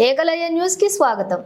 ఏకలయ్య న్యూస్కి స్వాగతం.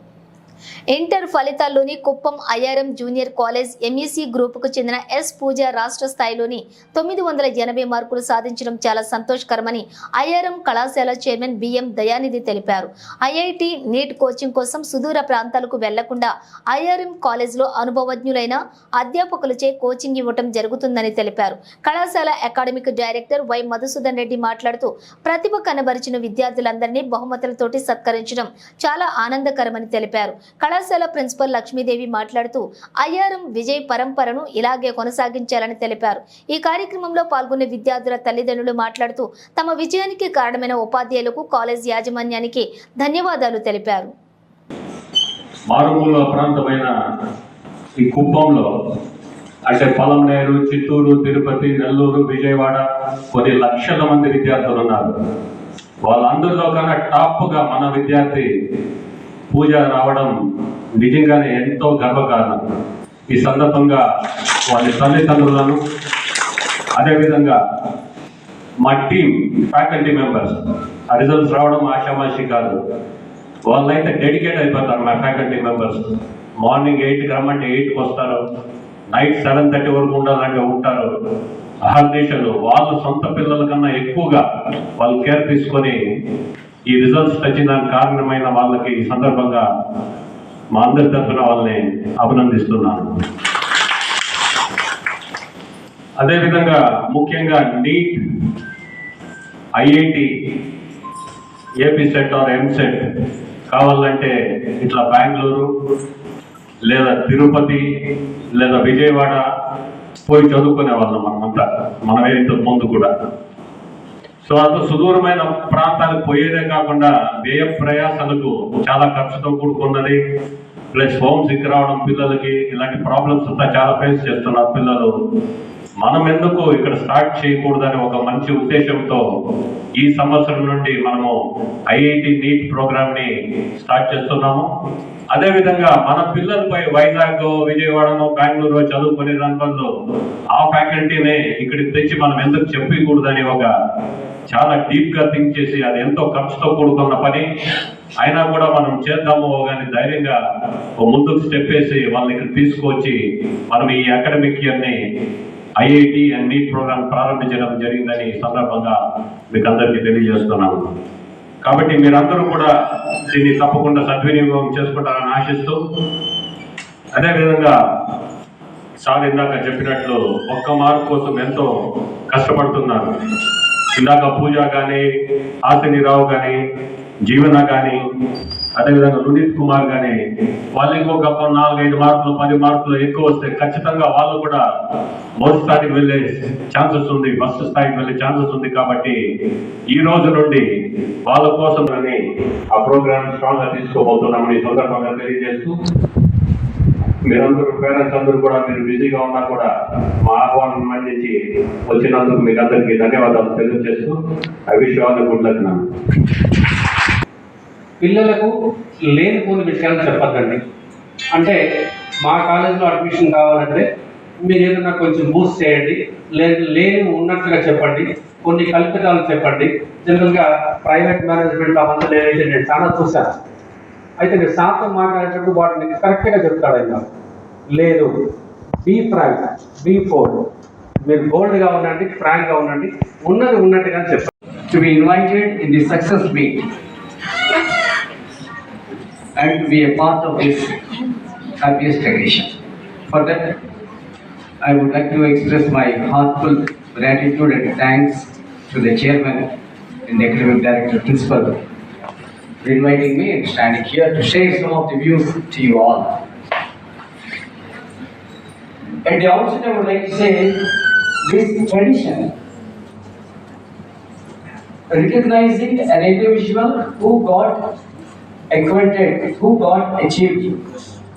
Inter ఫలితాల్లోని Kuppam IRM junior college MEC గ్రూపుకు చెందిన ఎస్ పూజ రాష్ట్ర స్థాయిలోని తొమ్మిది వందల ఎనభై మార్కులు సాధించడం చాలా సంతోషకరమని ఐఆర్ఎం కళాశాల చైర్మన్ బిఎం దయానిధి తెలిపారు. ఐఐటి నీట్ కోచింగ్ కోసం సుదూర ప్రాంతాలకు వెళ్ళకుండా ఐఆర్ఎం కాలేజ్లో అనుభవజ్ఞులైన అధ్యాపకులచే కోచింగ్ ఇవ్వటం జరుగుతుందని తెలిపారు. కళాశాల academic director Y Madhusudan Reddy మాట్లాడుతూ ప్రతిభ కనబరిచిన విద్యార్థులందరినీ బహుమతులతోటి సత్కరించడం చాలా ఆనందకరమని తెలిపారు. కళాశాల ప్రిన్సిపల్ లక్ష్మీదేవి మాట్లాడుతూ ఐఆర్ఎం విజయ్ పరంపరను ఇలాగే కొనసాగించాలని తెలిపారు. ఈ కార్యక్రమంలో పాల్గొన్న విద్యార్థుల తల్లిదండ్రులు మాట్లాడుతూ తమ విజయానికి కారణమైన ఉపాధ్యాయులకు కాలేజ్ యాజమాన్యానికి ధన్యవాదాలు తెలిపారు. మారుమూల ప్రాంతమైన ఈ కుప్పంలో అంటే పొలంనేరు చిత్తూరు తిరుపతి నెల్లూరు విజయవాడ కొన్ని లక్షల మంది విద్యార్థులు ఉన్నారు. వాళ్ళందరిలో కన్నా టాప్గా మన విద్యార్థి పూజ రావడం నిజంగానే ఎంతో గర్వకారణం. ఈ సందర్భంగా వాళ్ళ తల్లిదండ్రులను అదేవిధంగా మా టీం ఫ్యాకల్టీ మెంబర్స్ ఆ రిజల్ట్స్ రావడం ఆషామాషి కాదు. వాళ్ళైతే డెడికేట్ అయిపోతారు మా ఫ్యాకల్టీ మెంబర్స్. మార్నింగ్ ఎయిట్కి రమ్మంటే ఎయిట్కి వస్తారు. నైట్ సెవెన్ థర్టీ వరకు ఉండాలంటే ఉంటారు. అహర్నిశలు వాళ్ళు సొంత పిల్లల కన్నా ఎక్కువగా వాళ్ళు కేర్ తీసుకొని ఈ రిజల్ట్స్ వచ్చిన కారణమైన వాళ్ళకి ఈ సందర్భంగా మా అందరి తరఫున వాళ్ళని అభినందిస్తున్నాను. అదేవిధంగా ముఖ్యంగా NEET IIT AP set or EAMCET కావాలంటే ఇట్లా బెంగళూరు లేదా తిరుపతి లేదా విజయవాడ పోయి చదువుకునే వాళ్ళం మనమంతా. మనమే ఇంతకు ముందు కూడా. సో అంత సుదూరమైన ప్రాంతాలకు పోయేదే కాకుండా వ్యయ ప్రయాసాలకు చాలా ఖర్చుతో కూడుకున్నది. ప్లస్ హోమ్ సిక్ రావడం పిల్లలకి ఇలాంటి ప్రాబ్లమ్స్ అంతా చాలా ఫేస్ చేస్తున్నారు పిల్లలు. మనం ఎందుకు ఇక్కడ స్టార్ట్ చేయకూడదని ఒక మంచి ఉద్దేశంతో ఈ సంవత్సరం నుండి మనము ఐఐటి నీట్ ప్రోగ్రామ్ని స్టార్ట్ చేస్తున్నాము. అదే విధంగా మన పిల్లలపై వైజాగ్ విజయవాడను బెంగళూరు చదువుకునే దాంట్లో ఆ ఫ్యాకల్టీనే ఇక్కడికి తెచ్చి మనం ఎందుకు చెప్పకూడదని ఒక చాలా డీప్గా థింక్ చేసి అది ఎంతో ఖర్చుతో కూడుకున్న పని. అయినా కూడా మనం చేద్దాము కానీ ధైర్యంగా ముందుకు స్టెప్ వేసి వాళ్ళని ఇక్కడ తీసుకొచ్చి మనం ఈ అకాడమిక్ ఇయర్ని ఐఐటి అండ్ నీట్ ప్రోగ్రామ్ ప్రారంభించడం జరిగిందని సందర్భంగా మీకు అందరికీ తెలియజేస్తున్నాను. కాబట్టి మీరందరూ కూడా దీన్ని తప్పకుండా సద్వినియోగం చేసుకుంటారని ఆశిస్తూ అదేవిధంగా సార్ ఇందాక చెప్పినట్లు ఒక్క మార్క్ కోసం ఎంతో కష్టపడుతున్నారు. ఇందాక పూజ కానీ ఆశని రావు కానీ జీవన కానీ అదేవిధంగా రుణిత్ కుమార్ కానీ వాళ్ళు ఇంకొక నాలుగైదు మార్కులు పది మార్కులు ఎక్కువ వస్తే ఖచ్చితంగా వాళ్ళు కూడా మొదటి స్థాయికి వెళ్ళే ఛాన్సెస్ ఉంది ఫస్ట్ స్థాయికి వెళ్ళే ఛాన్సెస్ ఉంది కాబట్టి ఈ రోజు నుండి వాళ్ళ కోసం అని ఆ ప్రోగ్రామ్ స్ట్రాంగ్గా తీసుకోబోతున్నామని సందర్భంగా తెలియజేస్తూ మీరందరూ పేరెంట్స్ అందరూ కూడా మీరు బిజీగా ఉన్నా కూడా మా ఆహ్వానం మన్నించి వచ్చినందుకు మీకు అందరికీ ధన్యవాదాలు తెలియజేస్తూ I wish all good luck నా పిల్లలకు లేనిపోని విషయాలు చెప్పద్దండి. అంటే మా కాలేజీలో అడ్మిషన్ కావాలంటే మీరు ఏదైనా కొంచెం బూస్ట్ చేయండి లేదు లేని ఉన్నట్టుగా చెప్పండి కొన్ని కల్పితాలు చెప్పండి. జనరల్గా ప్రైవేట్ మేనేజ్మెంట్ అవంతా నేనైతే నేను చాలా చూశాను. అయితే నేను శాతం మాట్లాడేటప్పుడు వాటిని కరెక్ట్గా చెప్తాడు ఆయన లేదు. బీ ఫ్రాంక్ బీ ఫోర్ మీరు బోల్డ్గా ఉండండి ఫ్రాంక్గా ఉండండి ఉన్నది ఉన్నట్టుగా చెప్పండి. To be invited in the success meet and to be a part of this happiest occasion. For that, I would like to express my heartfelt gratitude and thanks to the chairman and the academic director principal for inviting me and standing here to share some of the views to you all. At the outset, I would like to say this tradition recognizing an individual who got acquainted, who got achieved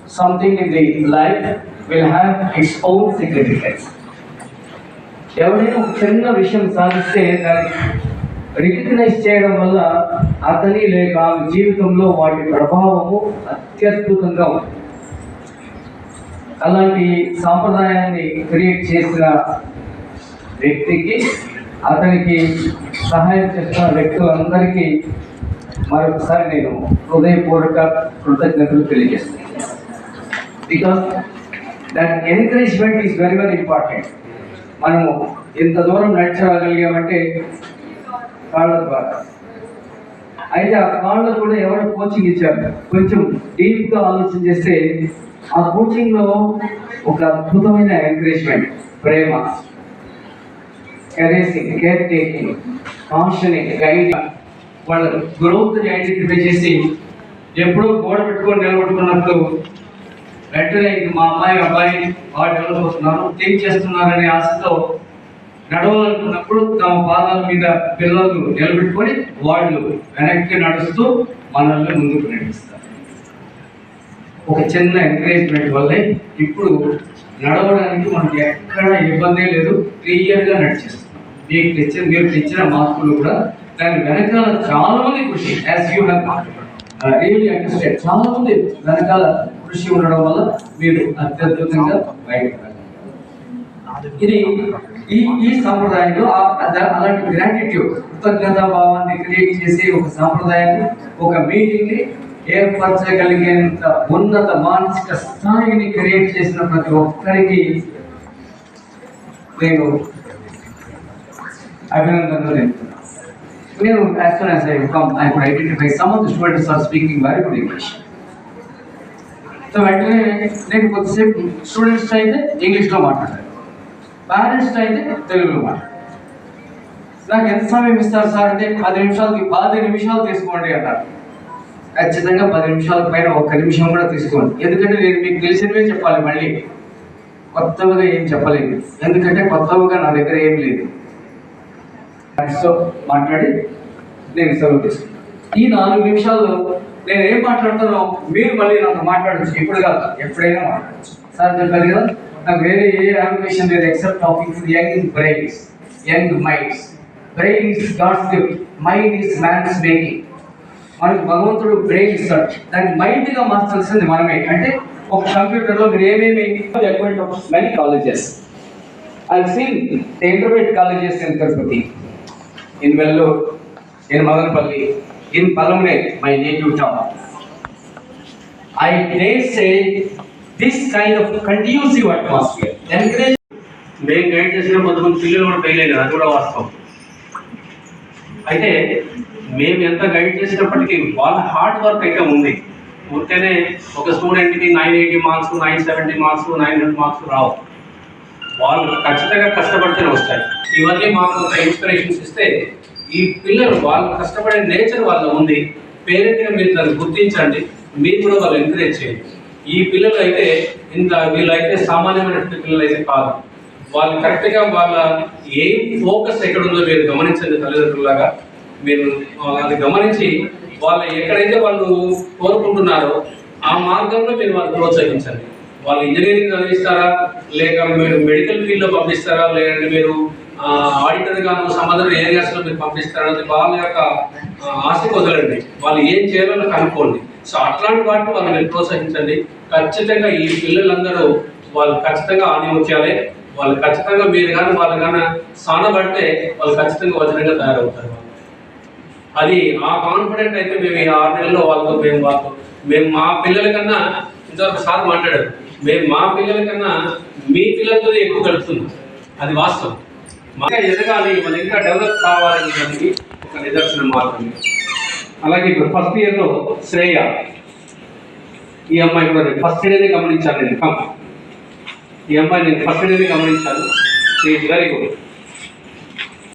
something in the life will have its own significance. ఎవరైనా ఒక చిన్న విషయం సాధిస్తే దాన్ని recognise చేయడం వల్ల అతని లేక ఆమె జీవితంలో వాటి ప్రభావము అత్యద్భుతంగా ఉంది అలాంటి సాంప్రదాయాన్ని క్రియేట్ చేసిన వ్యక్తికి అతనికి సహాయం చేస్తున్న వ్యక్తులందరికీ మరొకసారి నేను హృదయపూర్వక కృతజ్ఞతలు తెలియజేస్తాను because that encouragement is very very important మనము ఇంత దూరం నడిచగలిగామంటే కాళ్ళ ద్వారా. అయితే ఆ కాళ్ళు కూడా ఎవరు కోచింగ్ ఇచ్చారు? కొంచెం డీప్గా ఆలోచన చేస్తే ఆ కోచింగ్లో ఒక అద్భుతమైన ఎంకరేజ్మెంట్ ప్రేమ caressing care taking cautioning guide వాళ్ళ గ్రోత్ ఐడెంటిఫై చేసి ఎప్పుడో గోడ పెట్టుకొని నిలబెట్టుకున్నప్పుడు వెంటనే ఇంక మా అమ్మాయి అబ్బాయి బాగా డెవలప్ అవుతున్నారు థింక్ చేస్తున్నారనే ఆశతో నడవాలనుకున్నప్పుడు తమ పాదాల మీద పిల్లలు నిలబెట్టుకొని వాళ్ళు వెనక్కి నడుస్తూ మనల్ని ముందుకు నడిపిస్తారు. ఒక చిన్న ఎంకరేజ్మెంట్ వల్లే ఇప్పుడు నడవడానికి మనకి ఎక్కడ ఇబ్బంది లేదు క్లియర్గా నడిచేస్తాం మీకు తెచ్చిన మీరు తెచ్చిన మార్పులు కూడా దాని వెనకాల చాలా మంది కృషి యాజ్ యూ రియల్లీ అండర్స్టాండ్ చాలా మంది వెనకాల కృషి ఉండడం వల్ల మీరు అత్యద్భుతంగా బయటపడాలి ఇది ఈ ఈ సంప్రదాయంలో అలాంటి గ్రాటిట్యూడ్ కృతజ్ఞత భావాన్ని క్రియేట్ చేసే ఒక సంప్రదాయాన్ని ఒక మీటింగ్ని ఏర్పరచగలిగేంత ఉన్నత మానసిక స్థాయిని క్రియేట్ చేసిన ప్రతి ఒక్కరికి నేను అభినందనలు తెలుపుతున్నాను నేను as soon as I come, I could identify some of the students are speaking very good English. So వెంటనే నేను కొద్దిసేపు స్టూడెంట్స్ అయితే ఇంగ్లీష్లో మాట్లాడాను పేరెంట్స్ అయితే తెలుగులో మాట్లాడాను నాకు ఎంత సమయం ఇస్తారు సార్ అంటే పది నిమిషాలకి పది నిమిషాలు తీసుకోండి అన్నారు ఖచ్చితంగా పది నిమిషాల పైన ఒక్క నిమిషం కూడా తీసుకోండి. ఎందుకంటే నేను మీకు తెలిసినవే చెప్పాలి మళ్ళీ. కొత్తగా ఏం చెప్పలేదు. ఎందుకంటే కొత్తగా నా దగ్గర ఏం లేదు. సో మాట్లాడి. నేను సెలవు తీసుకున్నాను ఈ నాలుగు నిమిషాల్లో నేను ఏం మాట్లాడుతానో మీరు మళ్ళీ నాకు మాట్లాడచ్చు. ఇప్పుడు కాదు ఎప్పుడైనా మాట్లాడచ్చు. సార్ చెప్పారు కదా నాకు వేరే ఏ యానిమేషన్ లేదు except talking to young brains young minds brain is God's gift mind is man's making మనకు భగవంతుడు బ్రెయిన్ ఇస్తాడు దాన్ని మైండ్గా మార్చాల్సింది మనమే. అంటే ఒక కంప్యూటర్లో మీరు ఏమేమి account of many colleges I seen intermediate colleges in Tirupati in Vellore, in Madanpalli, in Palamne, my native town. I dare say this kind of conducive atmosphere. Encourage మేము గైడ్ చేసిన కొంతమంది పిల్లలు కూడా ఫెయిల్ అయినారు అది కూడా వాస్తవం. అయితే మేము ఎంత గైడ్ చేసినప్పటికీ వాళ్ళ హార్డ్ వర్క్ అయితే ఉంది. ఉంటేనే ఒక స్టూడెంట్కి nine eighty marks nine seventy marks nine hundred marks రావు. వాళ్ళు ఖచ్చితంగా కష్టపడితేనే వస్తాయి. ఇవన్నీ మాకు ఇన్స్పిరేషన్స్ ఇస్తే ఈ పిల్లలు వాళ్ళు కష్టపడే నేచర్ వాళ్ళ ఉంది పేరెంట్గా మీరు దాన్ని గుర్తించండి. మీరు కూడా వాళ్ళు ఎంకరేజ్ చేయండి. ఈ పిల్లలు అయితే ఇంత వీళ్ళైతే సామాన్యమైనటువంటి పిల్లలు అయితే కాదు. వాళ్ళు కరెక్ట్గా వాళ్ళ ఏం ఫోకస్ ఎక్కడ ఉందో మీరు గమనించండి తల్లిదండ్రులాగా మీరు అది గమనించి వాళ్ళు ఎక్కడైతే వాళ్ళు కోరుకుంటున్నారో ఆ మార్గంలో మీరు వాళ్ళు ప్రోత్సహించండి. వాళ్ళు ఇంజనీరింగ్ చదివిస్తారా? లేక మీరు మెడికల్ ఫీల్డ్లో పంపిస్తారా? లేదంటే మీరు ఆడిటర్ గాను సంబంధించిన ఏరియాస్లో మీరు పంపిస్తారా? అనేది వాళ్ళ యొక్క ఆ, ఆశకు వదలండి. వాళ్ళు ఏం చేయాలో కనుక్కోండి. సో అట్లాంటి వాటిని వాళ్ళని ప్రోత్సహించండి. ఖచ్చితంగా ఈ పిల్లలందరూ వాళ్ళు ఖచ్చితంగా ఆనిముత్యాలే వాళ్ళు ఖచ్చితంగా మీరు కానీ వాళ్ళు కానీ సానబడితే వాళ్ళు ఖచ్చితంగా వచ్చినట్టుగా తయారవుతారు. అది ఆ కాన్ఫిడెంట్ అయితే మేము ఈ ఆరు నెలల్లో వాళ్ళతో మేము వాళ్ళతో మేము మా పిల్లల కన్నా ఇంతవరకు సార్ మాట్లాడారు. మేము మా పిల్లల కన్నా మీ పిల్లలతో ఎక్కువ గడుపుతున్నాం. అది వాస్తవం. ఇంకా ఎదగాలి మనం ఇంకా డెవలప్ కావాలని దానికి ఒక నిదర్శనం మాత్రమే. అలాగే ఇప్పుడు ఫస్ట్ ఇయర్లో శ్రేయ ఈ అమ్మాయి కూడా ఫస్ట్ డేనే గమనించాను నేను. కమ్ ఈ అమ్మాయి నేను ఫస్ట్ డేనే గమనించాను. Very good